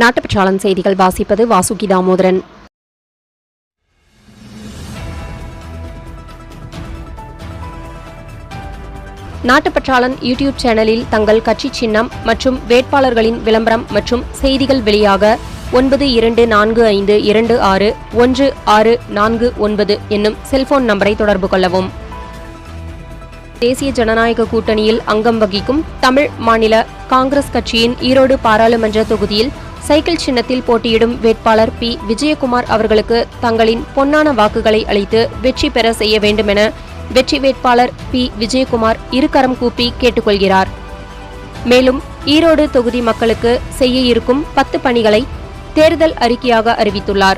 நாட்டுப்பற்றாளன் செய்திகள் வாசிப்பது வாசுகி தாமோதரன். நாட்டுப்பற்றாளன் யூடியூப் சேனலில் தங்கள் கட்சி சின்னம் மற்றும் வேட்பாளர்களின் விளம்பரம் மற்றும் செய்திகள் வெளியாக ஒன்பது இரண்டு நான்கு ஐந்து இரண்டு ஆறு ஒன்று ஆறு நான்கு ஒன்பது என்னும் செல்போன் நம்பரை தொடர்பு கொள்ளவும். தேசிய ஜனநாயக கூட்டணியில் அங்கம் வகிக்கும் தமிழ் மாநில காங்கிரஸ் கட்சியின் ஈரோடு பாராளுமன்ற தொகுதியில் சைக்கிள் சின்னத்தில் போட்டியிடும் வேட்பாளர் பி. விஜயகுமார் அவர்களுக்கு தங்களின் பொன்னான வாக்குகளை அளித்து வெற்றி பெற செய்ய வேண்டுமென வெற்றி வேட்பாளர் பி. விஜயகுமார் இருகரம் கூப்பி கேட்டுக்கொள்கிறார். மேலும் ஈரோடு தொகுதி மக்களுக்கு செய்ய இருக்கும் பத்து பணிகளை தேர்தல் அறிக்கையாக அறிவித்துள்ளார்.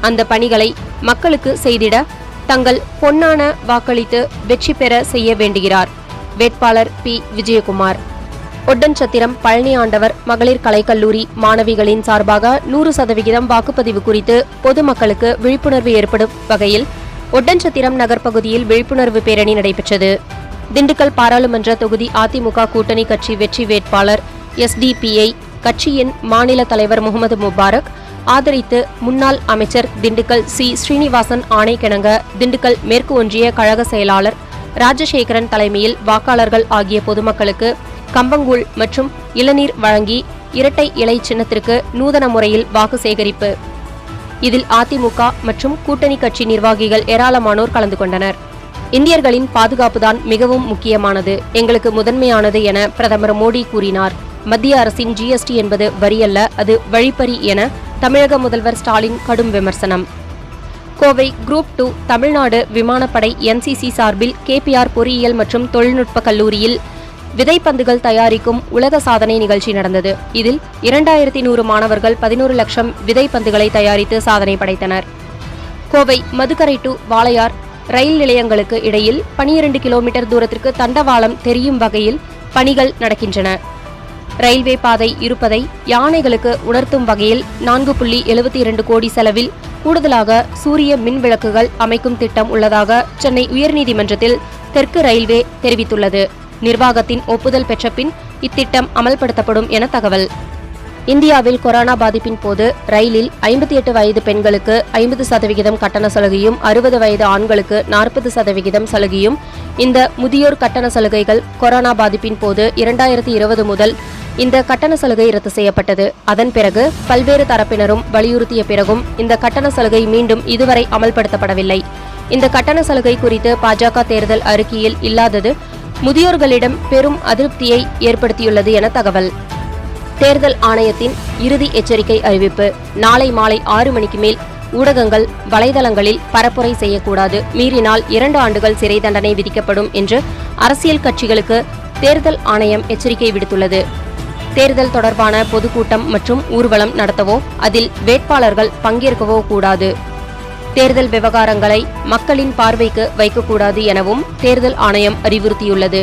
அந்த பணிகளை மக்களுக்கு செய்திட தங்கள் பொன்னான வாக்களித்து வெற்றி பெற செய்ய வேண்டுகிறார். வேட்பாளர் பி. விஜயகுமார். ஒட்டன்சத்திரம் பழனி ஆண்டவர் மகளிர் கலைக்கல்லூரி மாணவிகளின் சார்பாக நூறு சதவிகிதம் வாக்குப்பதிவு குறித்து பொதுமக்களுக்கு விழிப்புணர்வு ஏற்படும் வகையில் ஒட்டன்சத்திரம் நகர்ப்பகுதியில் விழிப்புணர்வு பேரணி நடைபெற்றது. திண்டுக்கல் பாராளுமன்ற தொகுதி அதிமுக கூட்டணி கட்சி வெற்றி வேட்பாளர் எஸ்டிபிஐ கட்சியின் மாநில தலைவர் முகமது முபாரக் ஆதரித்து முன்னாள் அமைச்சர் திண்டுக்கல் சி. ஸ்ரீனிவாசன் ஆணைக்கிணங்க திண்டுக்கல் மேற்கு ஒன்றிய கழக செயலாளர் ராஜசேகரன் தலைமையில் வாக்காளர்கள் ஆகிய பொதுமக்களுக்கு கம்பங்கூழ் மற்றும் இளநீர் வழங்கி இரட்டை இலை சின்னத்திற்கு நூதன முறையில் வாக்கு சேகரிப்பு. இதில் அதிமுக மற்றும் கூட்டணி கட்சி நிர்வாகிகள் ஏராளமானோர் கலந்து கொண்டனர். இந்தியர்களின் பாதுகாப்புதான் மிகவும் முக்கியமானது. எங்களுக்கு முதன்மையானது என பிரதமர் மோடி கூறினார். மத்திய அரசின் ஜிஎஸ்டி என்பது வரியல்ல அது வழிப்பறி என தமிழக முதல்வர் ஸ்டாலின் கடும் விமர்சனம். கோவை குரூப் டூ தமிழ்நாடு விமானப்படை என்சிசி சார்பில் கேபிஆர் பொறியியல் மற்றும் தொழில்நுட்ப கல்லூரியில் விதைப்பந்துகள் தயாரிக்கும் உலக சாதனை நிகழ்ச்சி நடந்தது. இதில் இரண்டாயிரத்தி நூறு மாணவர்கள் பதினோரு லட்சம் விதைப்பந்துகளை தயாரித்து சாதனை படைத்தனர். கோவை மதுக்கரை டு வாளையார் ரயில் நிலையங்களுக்கு இடையில் பனிரெண்டு கிலோமீட்டர் தூரத்திற்கு தண்டவாளம் தெரியும் வகையில் பணிகள் நடக்கின்றன. ரயில்வே பாதை இருப்பதை யானைகளுக்கு உணர்த்தும் வகையில் நான்கு புள்ளி எழுபத்தி இரண்டு கோடி செலவில் கூடுதலாக சூரிய மின் விளக்குகள் அமைக்கும் திட்டம் உள்ளதாக சென்னை உயர்நீதிமன்றத்தில் தெற்கு ரயில்வே தெரிவித்துள்ளது. நிர்வாகத்தின் ஒப்புதல் பெற்ற பின் இத்திட்டம் அமல்படுத்தப்படும் என தகவல். இந்தியாவில் கொரோனா பாதிப்பின் போது ரயிலில் ஐம்பத்தி எட்டு வயது பெண்களுக்கு ஐம்பது சதவிகிதம் கட்டண சலுகையும் அறுபது வயது ஆண்களுக்கு நாற்பது சதவிகிதம் சலுகையும் இந்த முதியோர் கட்டண சலுகைகள் கொரோனா பாதிப்பின் போது இரண்டாயிரத்தி இருபது முதல் இந்த கட்டண சலுகை ரத்து செய்யப்பட்டது. அதன் பிறகு பல்வேறு தரப்பினரும் வலியுறுத்திய பிறகும் இந்த கட்டண சலுகை மீண்டும் இதுவரை அமல்படுத்தப்படவில்லை. இந்த கட்டண சலுகை குறித்து பாஜக தேர்தல் அறிக்கையில் இல்லாதது முதியோர்களிடம் பெரும் அதிருப்தியை ஏற்படுத்தியுள்ளது என தகவல். தேர்தல் ஆணையத்தின் இறுதி எச்சரிக்கை அறிவிப்பு. நாளை மாலை ஆறு மணிக்கு மேல் ஊடகங்கள் வலைதளங்களில் பரப்புரை செய்யக்கூடாது. மீறினால் இரண்டு ஆண்டுகள் சிறை தண்டனை விதிக்கப்படும் என்று அரசியல் கட்சிகளுக்கு தேர்தல் ஆணையம் எச்சரிக்கை விடுத்துள்ளது. தேர்தல் தொடர்பான பொதுக்கூட்டம் மற்றும் ஊர்வலம் நடத்தவோ அதில் வேட்பாளர்கள் பங்கேற்கவோ கூடாது. தேர்தல் விவகாரங்களை மக்களின் பார்வைக்கு வைக்கக்கூடாது எனவும் தேர்தல் ஆணையம் அறிவுறுத்தியுள்ளது.